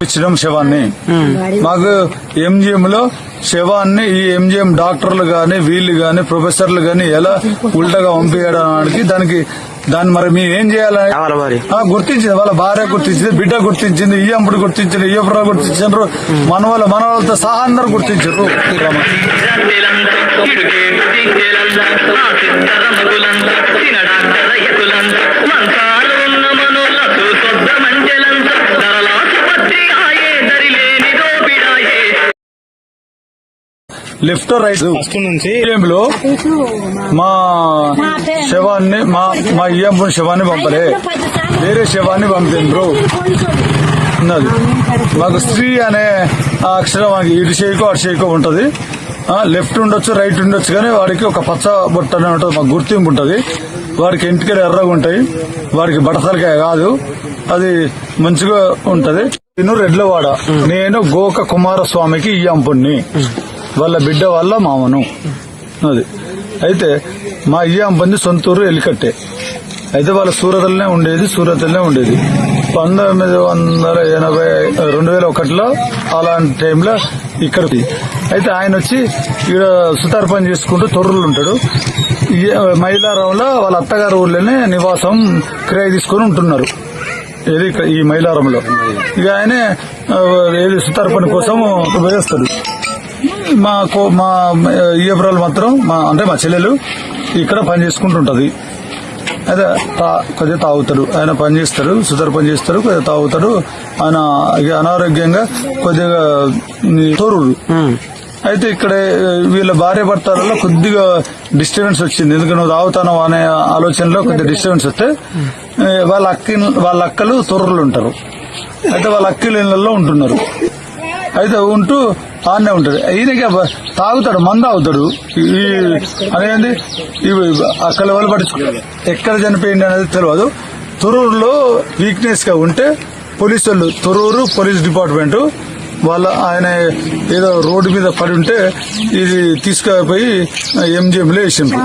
ఇచ్చడం శవాన్ని. మాకు ఎంజిఎం లో శవాన్ని ఈ ఎంజిఎం డాక్టర్లు గాని వీళ్ళు గాని ప్రొఫెసర్లు గాని ఎలా ఉల్టగా పంపించడానికి దానికి దాన్ని మరి మేము ఏం చేయాలని? గుర్తించింది వాళ్ళ భార్య గుర్తించింది బిడ్డ గుర్తించింది ఇయ్యంపుడు గుర్తించింది ఇయ్యపురా గుర్తించారు మన వాళ్ళ మన వాళ్ళతో సహా అందరు గుర్తించారు లెఫ్ట్ రైట్లో మా శవాన్ని మా మా ఇయ్యంపుని శవాన్ని పంపలే. వేరే శవాన్ని పంపిండ్రు. ఉన్నది. మాకు స్త్రీ అనే ఆ అక్షరం మనకి ఇటు చేయకో అటు చేయకో ఉంటది. లెఫ్ట్ ఉండొచ్చు రైట్ ఉండొచ్చు కానీ వాడికి ఒక పచ్చ బొట్ట అనే ఉంటుంది మాకు గుర్తింపు ఉంటది. వాడికి ఇంటికెళ్ళి ఎర్రగా ఉంటాయి. వాడికి బట్టతలకాయ కాదు. అది మంచిగా ఉంటది. నేను రెడ్లవాడ. నేను గోక కుమారస్వామికి ఇయ్యంపుణ్ణి వాళ్ళ బిడ్డ వాళ్ళ మామను. అది. అయితే మా ఇయ్యంపంది సొంతూరు ఎలికట్టే. అయితే వాళ్ళ సూరతలనే ఉండేది సూరతలనే ఉండేది. పంతొమ్మిది వందల ఎనభై రెండు వేల ఒకటిలో అలాంటి టైంలో ఇక్కడికి. అయితే ఆయన వచ్చి ఇక్కడ సుతార్ పని చేసుకుంటూ తొర్రులు ఉంటాడు. మైలారంలో వాళ్ళ అత్తగారు ఊళ్ళోనే నివాసం కిరాయి తీసుకొని ఉంటున్నారు. ఏది ఈ మైలారంలో. ఇక ఆయనే ఏది సుతార్ పని కోసం వేస్తాడు. మా కో- మా ఈయపురాలు మాత్రం మా అంటే మా చెల్లెలు ఇక్కడ పని చేసుకుంటుంటది. అదే తా- కొద్దిగా తాగుతాడు. ఆయన పని చేస్తాడు సుధర్ పని చేస్తాడు కొద్దిగా తాగుతాడు. ఆయన అనారోగ్యంగా కొద్దిగా తోరుడు. అయితే ఇక్కడ వీళ్ళ భార్య భర్తలలో కొద్దిగా డిస్టర్బెన్స్ వచ్చింది. ఎందుకంటే నువ్వు తాగుతాను అనే ఆలోచనలో కొద్దిగా డిస్టర్బెన్స్ వస్తే వాళ్ళ అక్కి వాళ్ళ అక్కలు తొర్రులు ఉంటారు. అయితే వాళ్ళ అక్కలు ఇళ్ళలో ఉంటున్నారు. అయితే ఉంటూ ఆడనే ఉంటాడు ఈయనకి తాగుతాడు మంద అవుతాడు ఈ అనేది? ఇవి అక్కడ వాళ్ళు పట్టించుకో ఎక్కడ చనిపోయింది అనేది తెలియదు తొరూరులో వీక్నెస్గా ఉంటే పోలీసు వాళ్ళు తొరూరు పోలీస్ డిపార్ట్మెంట్ వాళ్ళ ఆయన ఏదో రోడ్డు మీద పడి ఉంటే ఇది తీసుకుపోయి ఎంజిఎంలో వేసిండ్రు.